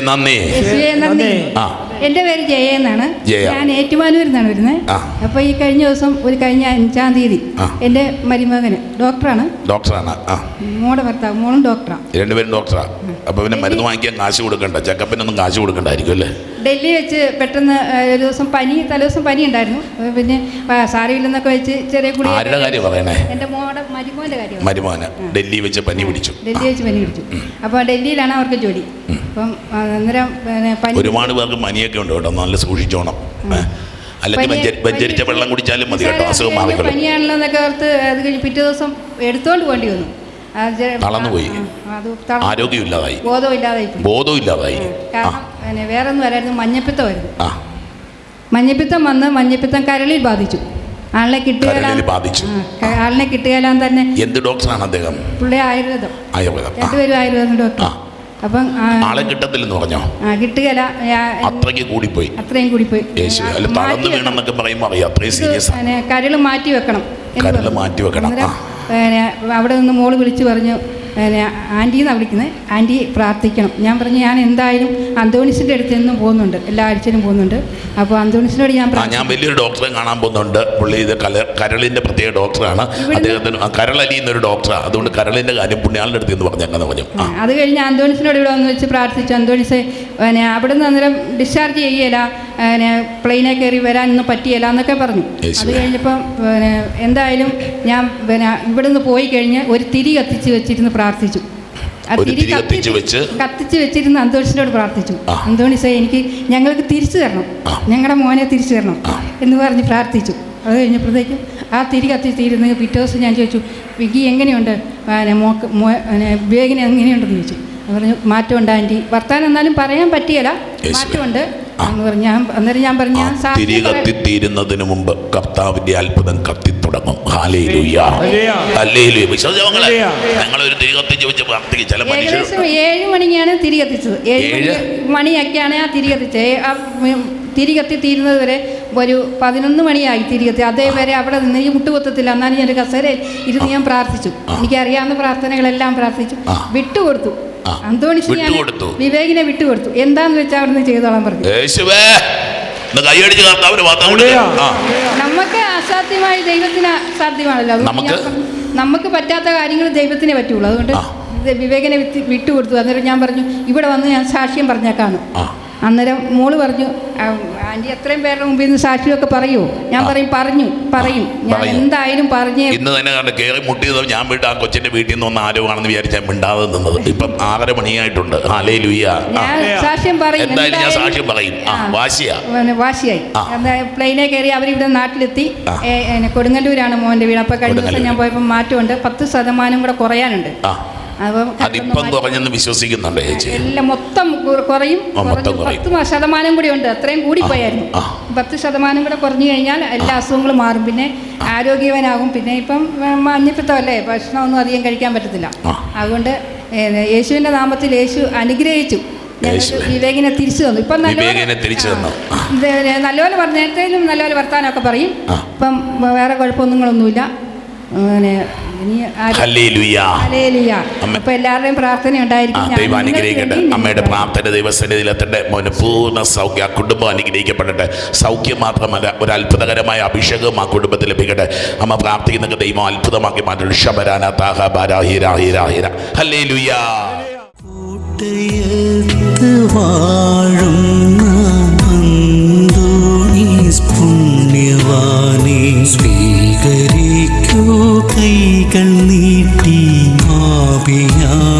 നന്ദി. യേശുവേ നന്ദി. ആ. എന്റെ പേര് ജയ എന്നാണ്. ജയ. ഞാൻ ഏറ്റുമാനൂരിൽ നിന്നാണ് വരുന്നത് ആ. അപ്പോൾ ഈ കഴിഞ്ഞ ദിവസം ഒരു കഴിഞ്ഞ അഞ്ചാം തീയതി എന്റെ മരുമകന് ഡോക്ടറാണ്. ഡോക്ടറാണ്. ആ. മോടെ ഭർത്താവ് മോളും ഡോക്ടറാണ് രണ്ടുപേരും ഡോക്ടറാണ് അപ്പൊ പിന്നെ മരുന്ന് വാങ്ങിക്കാൻ കാശ് കൊടുക്കണ്ട. ചെക്കപ്പിനൊന്നും കാശ് കൊടുക്കണ്ടായിരിക്കും അല്ലേ? ഡൽഹി വെച്ച് പെട്ടെന്ന് ആ, ഒരു ദിവസം പനി തലേദിവസം പനി ഉണ്ടായിരുന്നു. അപ്പോൾ പിന്നെ ആ, സാരമില്ലെന്നൊക്കെ വെച്ച് ചെറിയ കുടി ആരുടെ കാര്യം പറയണേ? എന്റെ മോടെ മരുമോന്റെ കാര്യം മരുമോന്. ഡൽഹി വെച്ച് പനി പിടിച്ചു. ഡൽഹി വെച്ച് പനി പിടിച്ചു. അപ്പോൾ ഡൽഹിയിലാണ് അവർക്ക് ജോലി. അപ്പം ആ, അന്നേരം പിന്നെ പനി ഒരുപാട് പേർക്ക് പനിയൊക്കെ ഉണ്ട് കേട്ടോ. നല്ല സൂക്ഷിച്ചോണം? അല്ലെങ്കിൽ ബഞ്ചരിച്ച വെഞ്ചരിച്ച വെള്ളം കുടിച്ചാലും മതി കേട്ടോ. അസുഖം മാറിക്കോളും. മാറിക്കൊള്ളും പനിയാണല്ലോ എന്നൊക്കെ ഓർത്ത് അത് കഴിഞ്ഞ് പിറ്റേ ദിവസം എടുത്തോണ്ട് പോകേണ്ടി വന്നു. തളർന്നുപോയി. ആരോഗ്യമില്ലാതായി. ബോധമില്ലാതായി കാരണം പിന്നെ വേറെ ഒന്നും വരായിരുന്നു മഞ്ഞപ്പിത്തമായിരുന്നു മഞ്ഞപ്പിത്തം വന്ന് മഞ്ഞപ്പിത്തം കരളിൽ ബാധിച്ചു. ആളിനെ കിട്ടുകയില്ല ബാധിച്ചു. ആളിനെ കിട്ടുകയില്ലാൻ തന്നെ എന്ത് ഡോക്ടറാണ് അദ്ദേഹം? പുള്ളി ആയുർവേദം. ആയുർവേദം. രണ്ടുപേരും ആയുർവേദം ഡോക്ടർ. അപ്പം ആളെ കിട്ടത്തില്ലെന്ന് പറഞ്ഞോ? ആ, കിട്ടുകയില്ല. ഞാൻ- അത്രയ്ക്ക് കൂടിപ്പോയി. അത്രയും കൂടി പോയി യേശു അല്ല മാറ്റി തളർന്നു വെക്കണം. വീണെന്നൊക്കെ പറയുമ്പോൾ അറിയാം. അത്രയും സീരിയസ് കരൾ മാറ്റി വെക്കണം. മാറ്റി വെക്കണം, അവിടെ നിന്ന് മോൾ വിളിച്ചു പറഞ്ഞു ആന്റി എന്നാണ് വിളിക്കുന്നത് ആന്റി പ്രാർത്ഥിക്കണം. ഞാൻ പറഞ്ഞു ഞാൻ എന്തായാലും അന്തോണിസിന്റെ അടുത്ത് നിന്നും പോകുന്നുണ്ട്. എല്ലാ ആഴ്ചയിലും പോകുന്നുണ്ട്. അപ്പോൾ അന്തോണിസിനോട് ഞാൻ പറഞ്ഞു ഞാൻ വലിയൊരു ഡോക്ടറെ കാണാൻ പോകുന്നുണ്ട്. പുള്ളി ഇത് കല കരളിന്റെ പ്രത്യേക ഡോക്ടറാണ്. അദ്ദേഹത്തിന് കരളലി എന്നൊരു ഒരു ഡോക്ടറാണ് അതുകൊണ്ട് കരളിന്റെ കാര്യം പുണ്യാളിന്റെ അടുത്ത് എന്ന് പറഞ്ഞു പറഞ്ഞു. ആ. അത് കഴിഞ്ഞ് അന്തോണിസിനോട് ഇവിടെ വന്ന് വെച്ച് പ്രാർത്ഥിച്ചു. അന്തോണിസ് പിന്നെ അവിടെ നിന്ന് അന്നേരം ഡിസ്ചാർജ് ചെയ്യല. പിന്നെ പ്ലെയിനെ കയറി വരാനൊന്നും പറ്റിയല്ല എന്നൊക്കെ പറഞ്ഞു. അത് കഴിഞ്ഞപ്പം പിന്നെ എന്തായാലും ഞാൻ പിന്നെ ഇവിടെ നിന്ന് പോയി കഴിഞ്ഞ് ഒരു തിരി കത്തിച്ച് വെച്ചിരുന്ന് പ്രാർത്ഥിച്ചു. ആ തിരി കത്തിച്ച് വെച്ച്? കത്തിച്ച് വെച്ചിരുന്ന് അന്തോണിസിനോട് പ്രാർത്ഥിച്ചു. അന്തോണിസെ എനിക്ക് ഞങ്ങൾക്ക് തിരിച്ചു തരണം. ഞങ്ങളുടെ മോനെ തിരിച്ചു തരണം എന്ന് പറഞ്ഞ് പ്രാർത്ഥിച്ചു. അത് കഴിഞ്ഞപ്പോഴത്തേക്കും ആ തിരി കത്തിച്ചിരുന്ന് പിറ്റേ ദിവസം ഞാൻ ചോദിച്ചു വിക്കി എങ്ങനെയുണ്ട്? പിന്നെ മോക്ക് വിവേകിന് എങ്ങനെയുണ്ടെന്ന് ചോദിച്ചു. അത് പറഞ്ഞു മാറ്റമുണ്ട് ആന്റി. വർത്താനം എന്നാലും പറയാൻ പറ്റിയല്ല. മാറ്റമുണ്ട്. ഞാൻ അന്നേരം ഞാൻ പറഞ്ഞു തിരി കത്തിത്തീരുന്നതിന് മുമ്പ് കർത്താവിന്റെ അത്ഭുതം കത്തിത്തുടങ്ങും. ഞങ്ങളൊരു തിരി കത്തിച്ച് വെച്ച് പ്രാർത്ഥിക്കും. ചില ഏഴ് മണിക്കാണ് തിരി കത്തിച്ചത്. ഏഴ് ഏഴ്? മണി- മണിയൊക്കെയാണ് ആ തിരി കത്തിച്ചത്. തിരി കത്തി തീരുന്നത് വരെ ഒരു പതിനൊന്ന് മണിയായി തിരി കത്തി. അതേവരെ അവിടെ നിന്ന് ഈ മുട്ടുകൊത്തത്തില്ല എന്നാലും ഞാൻ ഒരു കസേരയിൽ ഇരുന്ന് ഞാൻ പ്രാർത്ഥിച്ചു. എനിക്കറിയാവുന്ന പ്രാർത്ഥനകളെല്ലാം പ്രാർത്ഥിച്ചു. വിട്ടുകൊടുത്തു. വിട്ടുകൊടുത്തു. വിവേകിനെ വിട്ടുകൊടുത്തു എന്താന്ന് വെച്ചാൽ അവിടുന്ന് ചെയ്തോളാൻ പറഞ്ഞു. യേശുവേ കൈയടിച്ച് കർത്താവിന് ഹല്ലേലൂയ. നമുക്ക് അസാധ്യമായി ദൈവത്തിന് സാധ്യമാണല്ലോ. നമുക്ക്? നമുക്ക് പറ്റാത്ത കാര്യങ്ങൾ ദൈവത്തിനെ പറ്റുള്ളൂ. അതുകൊണ്ട് വിവേകനെ വിട്ട് വിട്ടുകൊടുത്തു അന്നേരം ഞാൻ പറഞ്ഞു ഇവിടെ വന്ന് ഞാൻ സാക്ഷ്യം പറഞ്ഞേക്കാണ്. അന്നേരം മോൾ പറഞ്ഞു "ആ, ആന്റി എത്രയും പേരുടെ മുമ്പിൽ നിന്ന് സാക്ഷിയൊക്കെ പറയൂ. ഞാൻ പറയും പറഞ്ഞു പറയും. ഞാൻ എന്തായാലും പറഞ്ഞേ. ഇന്ന് തന്നെ കണ്ട് കയറി മുട്ടിയത് ഞാൻ വീട്ട് ആ കൊച്ചിന്റെ വീട്ടിൽ നിന്ന് ഒന്ന് ആരോ ആണെന്ന് വിചാരിച്ചാൽ മിണ്ടാതെ നിന്നത്. ഇപ്പം ആറര മണിയായിട്ടുണ്ട്. ലുയ്യ ഞാൻ സാക്ഷ്യം പറയും. എന്തായാലും ഞാൻ സാക്ഷ്യം പറയും. വാശിയാ. വാശിയായി. പ്ലെയിനെ കയറി അവരിവിടെ നാട്ടിലെത്തി. കൊടുങ്ങല്ലൂരാണ് മോന്റെ വീട്. അപ്പോൾ കഴിഞ്ഞ ദിവസം ഞാൻ പോയപ്പോൾ മാറ്റമുണ്ട്. പത്ത് ശതമാനം കൂടെ കുറയാനുണ്ട്. അതിപ്പം കുറഞ്ഞെന്ന് വിശ്വസിക്കുന്നുണ്ട് ചേച്ചി. എല്ലാം മൊത്തം കുറയും. പത്ത് ശതമാനം കൂടി ഉണ്ട്. അത്രയും കൂടി പോയായിരുന്നു. പത്ത് ശതമാനം കൂടെ കുറഞ്ഞു കഴിഞ്ഞാൽ എല്ലാ അസുഖങ്ങളും മാറും. പിന്നെ ആരോഗ്യവനാകും. പിന്നെ ഇപ്പം മഞ്ഞപ്പിത്തമല്ലേ? ഭക്ഷണമൊന്നും അധികം കഴിക്കാൻ പറ്റത്തില്ല. അതുകൊണ്ട് യേശുവിന്റെ യേശുവിന്റെ നാമത്തിൽ യേശു അനുഗ്രഹിച്ചു. വിവേകിനെ തിരിച്ചു തന്നു. ഇപ്പം നല്ലപോലെ- തന്നു. നല്ലപോലെ വർത്താനമൊക്കെ പറയും. ഇപ്പം വേറെ കുഴപ്പമൊന്നുങ്ങളൊന്നുമില്ല. പിന്നെ അപ്പൊ എല്ലാവരുടെയും പ്രാർത്ഥന ഉണ്ടായിരിക്കും. ദൈവം അനുഗ്രഹിക്കട്ടെ. അമ്മയുടെ പ്രാർത്ഥന ദൈവസന്നിധിയിലെത്തട്ടെ മോന് പൂർണ സൗഖ്യ ആ കുടുംബം അനുഗ്രഹിക്കപ്പെടട്ടെ. സൗഖ്യം മാത്രമല്ല ഒരു അത്ഭുതകരമായ അഭിഷേകവും ആ കുടുംബത്തിൽ ലഭിക്കട്ടെ. അമ്മ പ്രാർത്ഥിക്കുന്നൊക്കെ ദൈവം അത്ഭുതമാക്കി മാറ്റും ഷബരാന താഹ ബാരാ ഹീര ഹീര ഹീര ഹല്ലേ ലുയ്യ കോട്ടയത്ത് വാഴുന്ന പുണ്യവാനെ സ്വീകരിക്കൂ കൈകൾ നീട്ടി ആപിയാമിൻ